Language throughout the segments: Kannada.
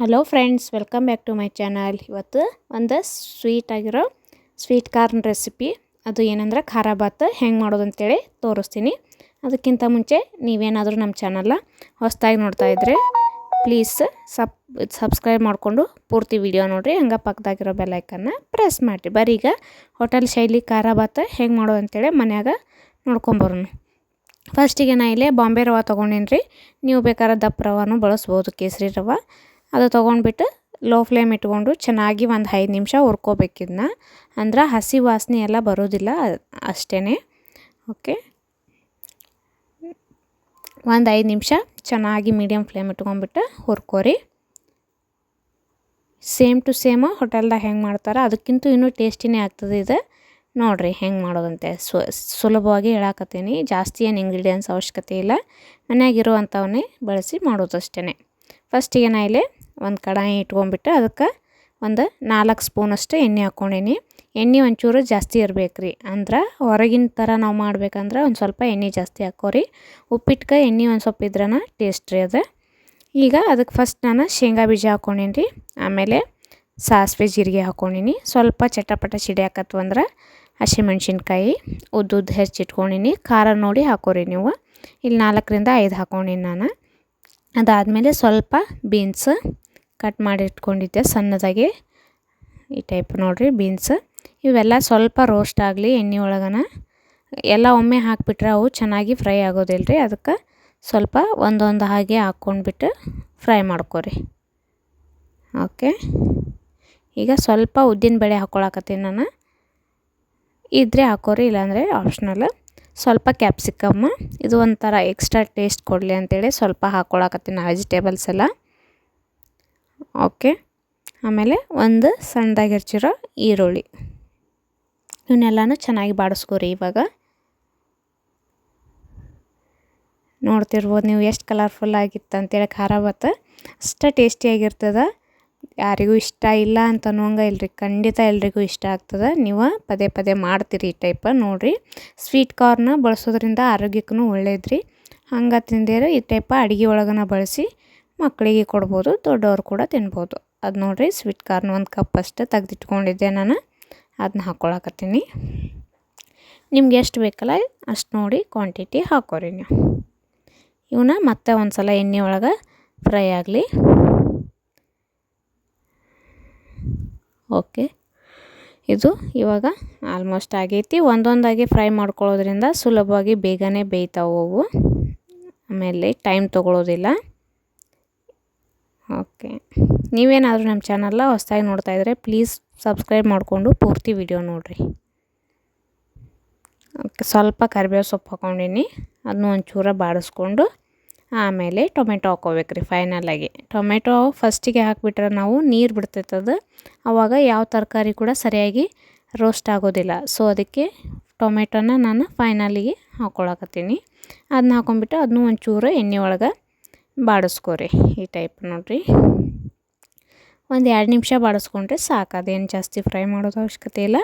Hello friends welcome back to my channel ಇವತ್ತು ಒಂದು ಸ್ವೀಟ್ ಆಗಿರೋ ಸ್ವೀಟ್ ಕಾರ್ನ್ ರೆಸಿಪಿ ಅದು ಏನಂದ್ರೆ ಖಾರ ಭಾತ್ ಹೆಂಗೆ ಮಾಡೋದು ಅಂತೇಳಿ ತೋರಿಸ್ತೀನಿ. ಅದಕ್ಕಿಂತ ಮುಂಚೆ ನೀವೇನಾದರೂ ನಮ್ಮ ಚಾನಲ್ನ ಹೊಸದಾಗಿ ನೋಡ್ತಾ ಇದ್ರೆ ಪ್ಲೀಸ್ ಸಬ್ ಸಬ್ಸ್ಕ್ರೈಬ್ ಮಾಡಿಕೊಂಡು ಪೂರ್ತಿ ವಿಡಿಯೋ ನೋಡಿರಿ. ಹಂಗೆ ಪಕ್ಕದಾಗಿರೋ ಬೆಲ್ಲೈಕನ್ನ ಪ್ರೆಸ್ ಮಾಡಿರಿ. ಬರೀ ಈಗ ಹೋಟೆಲ್ ಶೈಲಿ ಖಾರ ಭಾತ್ ಹೆಂಗೆ ಮಾಡೋದು ಅಂತೇಳಿ ಮನ್ಯಾಗ ನೋಡ್ಕೊಂಬರೋಣ ಫಸ್ಟಿಗೆ ನಾ ಇಲ್ಲೇ ಬಾಂಬೆ ರವೆ ತೊಗೊಂಡೇನಿ ನೀವು ಬೇಕಾದ್ರೆ ದಪ್ಪ ರವಾನು ಬಳಸ್ಬೋದು, ಕೇಸರಿ ರವೆ. ಅದು ತೊಗೊಂಡ್ಬಿಟ್ಟು ಲೋ ಫ್ಲೇಮ್ ಇಟ್ಕೊಂಡು ಚೆನ್ನಾಗಿ ಒಂದು ಐದು ನಿಮಿಷ ಹುರ್ಕೋಬೇಕಿದ್ನ ಅಂದ್ರೆ ಹಸಿ ವಾಸನೆ ಎಲ್ಲ ಬರೋದಿಲ್ಲ ಅಷ್ಟೇ ಓಕೆ ಒಂದು ಐದು ನಿಮಿಷ ಚೆನ್ನಾಗಿ ಮೀಡಿಯಮ್ ಫ್ಲೇಮ್ ಇಟ್ಕೊಂಡ್ಬಿಟ್ಟು ಹುರ್ಕೋರಿ. ಸೇಮ್ ಟು ಸೇಮ್ ಹೋಟೆಲ್ದಾಗ ಹೆಂಗೆ ಮಾಡ್ತಾರೆ ಅದಕ್ಕಿಂತ ಇನ್ನೂ ಟೇಸ್ಟಿನೇ ಆಗ್ತದೆ ಇದು. ನೋಡಿರಿ ಹೆಂಗೆ ಮಾಡೋದಂತೆ. ಸುಲಭವಾಗಿ ಹೇಳಾಕತ್ತೀನಿ. ಜಾಸ್ತಿ ಏನು ಇಂಗ್ರೀಡಿಯೆಂಟ್ಸ್ ಅವಶ್ಯಕತೆ ಇಲ್ಲ. ಮನೆಯಾಗಿರುವಂಥವನ್ನೇ ಬಳಸಿ ಮಾಡೋದು ಅಷ್ಟೇ ಫಸ್ಟಿಗೆ ನಾ ಇಲ್ಲಿ ಒಂದು ಕಡಾಯಿ ಇಟ್ಕೊಂಡ್ಬಿಟ್ಟು ಅದಕ್ಕೆ ಒಂದು ನಾಲ್ಕು ಸ್ಪೂನಷ್ಟು ಎಣ್ಣೆ ಹಾಕ್ಕೊಂಡೀನಿ. ಎಣ್ಣೆ ಒಂಚೂರು ಜಾಸ್ತಿ ಇರಬೇಕು ರೀ. ಅಂದ್ರೆ ಹೊರಗಿನ ಥರ ನಾವು ಮಾಡ್ಬೇಕಂದ್ರೆ ಒಂದು ಸ್ವಲ್ಪ ಎಣ್ಣೆ ಜಾಸ್ತಿ ಹಾಕೋರಿ ಉಪ್ಪಿಟ್ಕ ಎಣ್ಣೆ ಒಂದು ಸ್ವಲ್ಪ ಇದ್ರನ ಟೇಸ್ಟ್ ರೀ ಅದು. ಈಗ ಅದಕ್ಕೆ ಫಸ್ಟ್ ನಾನು ಶೇಂಗಾ ಬೀಜ ಹಾಕ್ಕೊಂಡೀನಿ ರೀ. ಆಮೇಲೆ ಸಾಸಿವೆ ಜೀರಿಗೆ ಹಾಕ್ಕೊಂಡೀನಿ. ಸ್ವಲ್ಪ ಚಟಪಟ ಸಿಡಿ ಹಾಕತ್ತು ಅಂದ್ರೆ ಹಸಿಮೆಣ್ಸಿನ್ಕಾಯಿ, ಉದ್ದುದ್ದು ಹೆಚ್ಚಿಟ್ಕೊಂಡೀನಿ ಖಾರ ನೋಡಿ ಹಾಕೋರಿ ನೀವು. ಇಲ್ಲಿ ನಾಲ್ಕರಿಂದ ಐದು ಹಾಕ್ಕೊಂಡೀನಿ ನಾನು. ಅದಾದಮೇಲೆ ಸ್ವಲ್ಪ ಬೀನ್ಸ್ ಕಟ್ ಮಾಡಿ ಇಟ್ಕೊಂಡಿದ್ದೆ. ಸಣ್ಣದಾಗಿ ಈ ಟೈಪ್ ನೋಡಿರಿ ಬೀನ್ಸ್ ಇವೆಲ್ಲ ಸ್ವಲ್ಪ ರೋಸ್ಟ್ ಆಗಲಿ, ಎಣ್ಣೆ ಒಳಗನ. ಎಲ್ಲ ಒಮ್ಮೆ ಹಾಕಿಬಿಟ್ರೆ ಅವು ಚೆನ್ನಾಗಿ ಫ್ರೈ ಆಗೋದಿಲ್ಲ ರೀ ಅದಕ್ಕೆ ಸ್ವಲ್ಪ ಒಂದೊಂದು ಹಾಗೆ ಹಾಕ್ಕೊಂಡ್ಬಿಟ್ಟು ಫ್ರೈ ಮಾಡ್ಕೋರಿ. ಓಕೆ? ಈಗ ಸ್ವಲ್ಪ ಉದ್ದಿನ ಬೇಳೆ ಹಾಕ್ಕೊಳಕತ್ತೀನಿ ನಾನು. ಇದ್ರೆ ಹಾಕೋರಿ, ಇಲ್ಲಾಂದರೆ ಆಪ್ಷನಲ್ ಸ್ವಲ್ಪ ಕ್ಯಾಪ್ಸಿಕಮ್ಮ ಇದು ಒಂಥರ ಎಕ್ಸ್ಟ್ರಾ ಟೇಸ್ಟ್ ಕೊಡಲಿ ಅಂತೇಳಿ ಸ್ವಲ್ಪ ಹಾಕ್ಕೊಳಕತ್ತೀನಿ ವೆಜಿಟೇಬಲ್ಸ್ ಎಲ್ಲ. ಓಕೆ. ಆಮೇಲೆ ಒಂದು ಸಣ್ಣದಾಗಿ ಹೆಚ್ಚಿರೋ ಈರುಳ್ಳಿ. ಇವನ್ನೆಲ್ಲನೂ ಚೆನ್ನಾಗಿ ಬಾಡಿಸ್ಕೋರಿ ಇವಾಗ. ನೋಡ್ತಿರ್ಬೋದು ನೀವು ಎಷ್ಟು ಕಲರ್ಫುಲ್ ಆಗಿತ್ತು ಅಂತೇಳಿ ಖಾರ ಭತ್ತ ಅಷ್ಟು ಟೇಸ್ಟಿಯಾಗಿರ್ತದೆ ಯಾರಿಗೂ ಇಷ್ಟ ಇಲ್ಲ ಅಂತ ಅನ್ನೋಂಗೆ ಇಲ್ರಿ. ಖಂಡಿತ ಎಲ್ರಿಗೂ ಇಷ್ಟ ಆಗ್ತದೆ. ನೀವು ಪದೇ ಪದೇ ಮಾಡ್ತೀರಿ ಈ ಟೈಪ ನೋಡಿರಿ. ಸ್ವೀಟ್ ಕಾರ್ನ ಬಳಸೋದ್ರಿಂದ ಆರೋಗ್ಯಕ್ಕೂ ಒಳ್ಳೇದ್ರಿ. ಹಂಗೆ ತಿಂದಿರೋ ಈ ಟೈಪ ಅಡುಗೆ ಒಳಗನ ಬಳಸಿ ಮಕ್ಕಳಿಗೆ ಕೊಡ್ಬೋದು, ದೊಡ್ಡವ್ರು ಕೂಡ ತಿನ್ಬೋದು. ಅದು ನೋಡಿರಿ, ಸ್ವೀಟ್ ಕಾರ್ನ್ ಒಂದು ಕಪ್ ಅಷ್ಟು ತೆಗೆದಿಟ್ಕೊಂಡಿದ್ದೆ ನಾನು. ಅದನ್ನ ಹಾಕ್ಕೊಳಕತ್ತೀನಿ ನಿಮ್ಗೆ ಎಷ್ಟು ಬೇಕಲ್ಲ, ಅಷ್ಟು ನೋಡಿ ಕ್ವಾಂಟಿಟಿ ಹಾಕೋರಿ ನೀವು. ಇವನ್ನ ಮತ್ತೆ ಒಂದು ಸಲ ಎಣ್ಣೆ ಒಳಗೆ ಫ್ರೈ ಆಗಲಿ. ಓಕೆ ಇದು ಇವಾಗ ಆಲ್ಮೋಸ್ಟ್ ಆಗೈತಿ. ಒಂದೊಂದಾಗಿ ಫ್ರೈ ಮಾಡ್ಕೊಳ್ಳೋದ್ರಿಂದ ಸುಲಭವಾಗಿ ಬೇಗನೆ ಬೇಯ್ತಾವು ಅವು. ಆಮೇಲೆ ಟೈಮ್ ತೊಗೊಳ್ಳೋದಿಲ್ಲ ಓಕೆ. ನೀವೇನಾದರೂ ನಮ್ಮ ಚಾನಲ್ನ ಹೊಸ್ದಾಗಿ ನೋಡ್ತಾ ಇದ್ದರೆ ಪ್ಲೀಸ್ ಸಬ್ಸ್ಕ್ರೈಬ್ ಮಾಡಿಕೊಂಡು ಪೂರ್ತಿ ವಿಡಿಯೋ ನೋಡಿರಿ. ಓಕೆ, ಸ್ವಲ್ಪ ಕರಿಬೇವು ಸೊಪ್ಪು ಹಾಕೊಂಡಿನಿ. ಅದನ್ನ ಒಂಚೂರ ಬಾಡಿಸ್ಕೊಂಡು ಆಮೇಲೆ ಟೊಮೆಟೊ ಹಾಕ್ಕೋಬೇಕು ರೀ ಫೈನಲಾಗಿ ಟೊಮೆಟೊ ಫಸ್ಟಿಗೆ ಹಾಕಿಬಿಟ್ರೆ ನಾವು ನೀರು ಬಿಡ್ತೈತದು ಆವಾಗ ಯಾವ ತರಕಾರಿ ಕೂಡ ಸರಿಯಾಗಿ ರೋಸ್ಟ್ ಆಗೋದಿಲ್ಲ. ಸೊ ಅದಕ್ಕೆ ಟೊಮೆಟೊನ ನಾನು ಫೈನಲಿಗೆ ಹಾಕ್ಕೊಳಕತ್ತೀನಿ. ಅದನ್ನ ಹಾಕೊಂಡ್ಬಿಟ್ಟು ಅದನ್ನೂ ಒಂಚೂರು ಎಣ್ಣೆ ಒಳಗೆ ಬಾಡಿಸ್ಕೊರಿ ಈ ಟೈಪ್ ನೋಡಿರಿ. ಒಂದು ಎರಡು ನಿಮಿಷ ಬಾಡಿಸ್ಕೊಂಡ್ರೆ ಸಾಕು, ಅದೇನು ಜಾಸ್ತಿ ಫ್ರೈ ಮಾಡೋದು ಅವಶ್ಯಕತೆ ಇಲ್ಲ.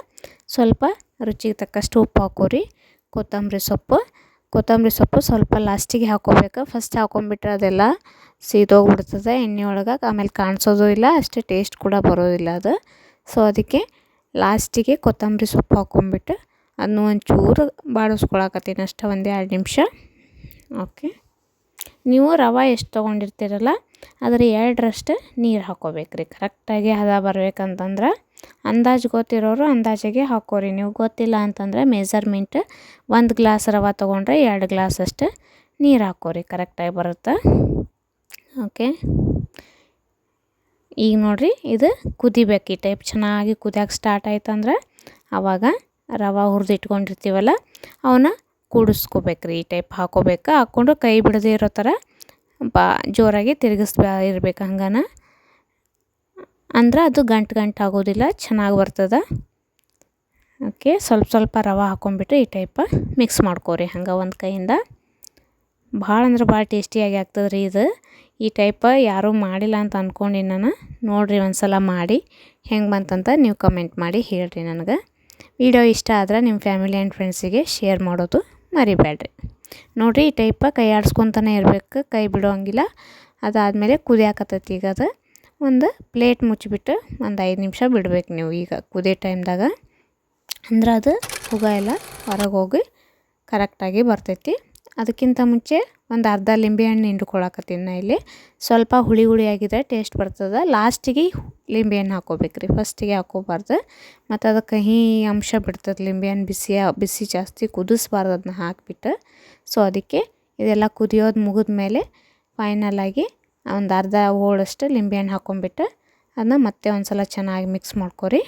ಸ್ವಲ್ಪ ರುಚಿಗೆ ತಕ್ಕಷ್ಟು ಉಪ್ಪು ಹಾಕೋರಿ, ಕೊತ್ತಂಬರಿ ಸೊಪ್ಪು. ಕೊತ್ತಂಬರಿ ಸೊಪ್ಪು ಸ್ವಲ್ಪ ಲಾಸ್ಟಿಗೆ ಹಾಕೋಬೇಕು. ಫಸ್ಟ್ ಹಾಕೊಂಡ್ಬಿಟ್ರೆ ಅದೆಲ್ಲ ಸೀದೋಗ್ಬಿಡ್ತದೆ ಎಣ್ಣೆ ಒಳಗೆ, ಆಮೇಲೆ ಕಾಣಿಸೋದು ಇಲ್ಲ, ಅಷ್ಟೇ ಟೇಸ್ಟ್ ಕೂಡ ಬರೋದಿಲ್ಲ ಅದು. ಸೊ ಅದಕ್ಕೆ ಲಾಸ್ಟಿಗೆ ಕೊತ್ತಂಬರಿ ಸೊಪ್ಪು ಹಾಕ್ಕೊಂಬಿಟ್ಟು ಅದನ್ನು ಒಂಚೂರು ಬಾಡಿಸ್ಕೊಳಕತ್ತೀನಿ ಅಷ್ಟೇ, ಒಂದು ಎರಡು ನಿಮಿಷ. ಓಕೆ ನೀವು ರವೆ ಎಷ್ಟು ತೊಗೊಂಡಿರ್ತೀರಲ್ಲ, ಅದರ ಎರಡರಷ್ಟು ನೀರು ಹಾಕ್ಕೋಬೇಕು ರೀ ಕರೆಕ್ಟಾಗಿ ಹದ ಬರ್ಬೇಕಂತಂದ್ರೆ ಅಂದಾಜು ಗೊತ್ತಿರೋರು ಅಂದಾಜಿಗೆ ಹಾಕೋರಿ. ನೀವು ಗೊತ್ತಿಲ್ಲ ಅಂತಂದರೆ ಮೆಜರ್ಮೆಂಟ್ ಒಂದು ಗ್ಲಾಸ್ ರವೆ ತೊಗೊಂಡ್ರೆ ಎರಡು ಗ್ಲಾಸ್ ಅಷ್ಟು ನೀರು ಹಾಕೋರಿ. ಕರೆಕ್ಟಾಗಿ ಬರುತ್ತೆ? ಓಕೆ ಈಗ ನೋಡಿರಿ, ಇದು ಕುದಿಬೇಕು. ಈ ಟೈಪ್ ಚೆನ್ನಾಗಿ ಕುದಿಯಕ್ಕೆ ಸ್ಟಾರ್ಟ್ ಆಯ್ತಂದ್ರೆ ಆವಾಗ ರವೆ ಹುರಿದಿಟ್ಕೊಂಡಿರ್ತೀವಲ್ಲ, ಅವನ್ನ ಕೂಡಿಸ್ಕೋಬೇಕ್ರಿ, ಈ ಟೈಪ್ ಹಾಕೋಬೇಕು? ಹಾಕ್ಕೊಂಡು ಕೈ ಬಿಡದೇ ಇರೋ ಥರ ಬಾ, ಜೋರಾಗಿ ತಿರುಗಿಸ್ಬಾ, ಇರ್ಬೇಕು ಹಂಗನ. ಅಂದ್ರೆ ಅದು ಗಂಟು ಗಂಟು ಆಗೋದಿಲ್ಲ, ಚೆನ್ನಾಗಿ ಬರ್ತದೆ. ಓಕೆ ಸ್ವಲ್ಪ ಸ್ವಲ್ಪ ರವೆ ಹಾಕ್ಕೊಂಬಿಟ್ಟು ಈ ಟೈಪ ಮಿಕ್ಸ್ ಮಾಡ್ಕೋರಿ ಹಂಗೆ ಒಂದು ಕೈಯಿಂದ. ಭಾಳ ಅಂದ್ರೆ ಭಾಳ ಟೇಸ್ಟಿಯಾಗಿ ಆಗ್ತದೆ ರೀ ಇದು. ಈ ಟೈಪ ಯಾರೂ ಮಾಡಿಲ್ಲ ಅಂತ ಅಂದ್ಕೊಂಡು ನಾನು. ನೋಡಿರಿ ಒಂದು ಸಲ ಮಾಡಿ, ಹೆಂಗೆ ಬಂತಂತ ನೀವು ಕಮೆಂಟ್ ಮಾಡಿ ಹೇಳಿರಿ ನನಗೆ. ವಿಡಿಯೋ ಇಷ್ಟ ಆದ್ರೆ ನಿಮ್ಮ ಫ್ಯಾಮಿಲಿ ಆ್ಯಂಡ್ ಫ್ರೆಂಡ್ಸಿಗೆ ಶೇರ್ ಮಾಡೋದು. ಮರಿಬೇಡ್ರಿ. ನೋಡಿರಿ ಈ ಟೈಪ ಕೈ ಆಡಿಸ್ಕೊತಾನೆ ಇರಬೇಕು, ಕೈ ಬಿಡೋಂಗಿಲ್ಲ ಅದಾದಮೇಲೆ ಕುದಿಯಾಕತ್ತೈತಿ ಈಗ ಅದು. ಒಂದು ಪ್ಲೇಟ್ ಮುಚ್ಚಿಬಿಟ್ಟು ಒಂದು ಐದು ನಿಮಿಷ ಬಿಡ್ಬೇಕು ನೀವು ಈಗ ಕುದಿಯೋ ಟೈಮ್ದಾಗ ಅಂದ್ರೆ ಅದು ಹುಗ ಎಲ್ಲ ಹೊರಗೆ ಹೋಗಿ ಕರೆಕ್ಟಾಗಿ ಬರ್ತೈತಿ. ಅದಕ್ಕಿಂತ ಮುಂಚೆ ಒಂದು ಅರ್ಧ ಲಿಂಬೆಹಣ್ಣು ಹಿಂಡ್ಕೊಳಕತ್ತೀನಿ ನಾ ಇಲ್ಲಿ. ಸ್ವಲ್ಪ ಹುಳಿ ಹುಳಿ ಆಗಿದ್ರೆ ಟೇಸ್ಟ್ ಬರ್ತದೆ. ಲಾಸ್ಟಿಗೆ ಲಿಂಬೆಹಣ್ಣು ಹಾಕೋಬೇಕು ರೀ ಫಸ್ಟಿಗೆ ಹಾಕೋಬಾರ್ದು. ಮತ್ತು ಅದು ಕಹಿ ಅಂಶ ಬಿಡ್ತದೆ ಲಿಂಬೆಹಣ್ಣು ಬಿಸಿ ಬಿಸಿ ಜಾಸ್ತಿ ಕುದಿಸ್ಬಾರ್ದು ಅದನ್ನ ಹಾಕಿಬಿಟ್ಟು. ಸೊ ಅದಕ್ಕೆ ಇದೆಲ್ಲ ಕುದಿಯೋದು ಮುಗಿದ ಮೇಲೆ ಫೈನಲಾಗಿ ಒಂದು ಅರ್ಧ ಹೋಳಷ್ಟು ಲಿಂಬೆಹಣ್ಣು ಹಾಕ್ಕೊಂಬಿಟ್ಟು ಅದನ್ನ ಮತ್ತೆ ಒಂದು ಸಲ ಚೆನ್ನಾಗಿ ಮಿಕ್ಸ್ ಮಾಡ್ಕೊರಿ.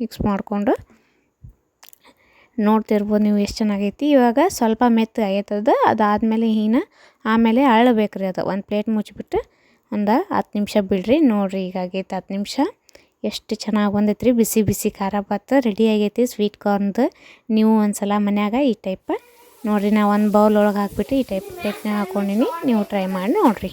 ಮಿಕ್ಸ್ ಮಾಡಿಕೊಂಡು ನೋಡ್ತಿರ್ಬೋದು ನೀವು ಎಷ್ಟು ಚೆನ್ನಾಗೈತಿ. ಇವಾಗ ಸ್ವಲ್ಪ ಮೆತ್ತ ಆಗೈತದ, ಅದಾದಮೇಲೆ ಹೀನ, ಆಮೇಲೆ ಅಳಬೇಕು ರೀ ಅದು. ಒಂದು ಪ್ಲೇಟ್ ಮುಚ್ಚಿಬಿಟ್ಟು ಒಂದು ಹತ್ತು ನಿಮಿಷ ಬಿಡ್ರಿ. ನೋಡಿರಿ ಈಗ ಆಗೈತೆ ಹತ್ತು ನಿಮಿಷ. ಎಷ್ಟು ಚೆನ್ನಾಗಿ ಬಂದೈತೆ ರೀ ಬಿಸಿ ಬಿಸಿ ಖಾರ ಭಾತ್ ರೆಡಿ ಆಗೈತಿ. ಸ್ವೀಟ್ ಕಾರ್ನ್ದು ನೀವು ಒಂದು ಸಲ ಮನ್ಯಾಗ ಈ ಟೈಪ್. ನೋಡಿರಿ ನಾ ಒಂದು ಬೌಲ್ ಒಳಗೆ ಹಾಕ್ಬಿಟ್ಟು ಈ ಟೈಪ್ ಪ್ಲೇಟ್ನಾಗ ಹಾಕ್ಕೊಂಡಿನಿ ನೀವು ಟ್ರೈ ಮಾಡಿ ನೋಡಿರಿ.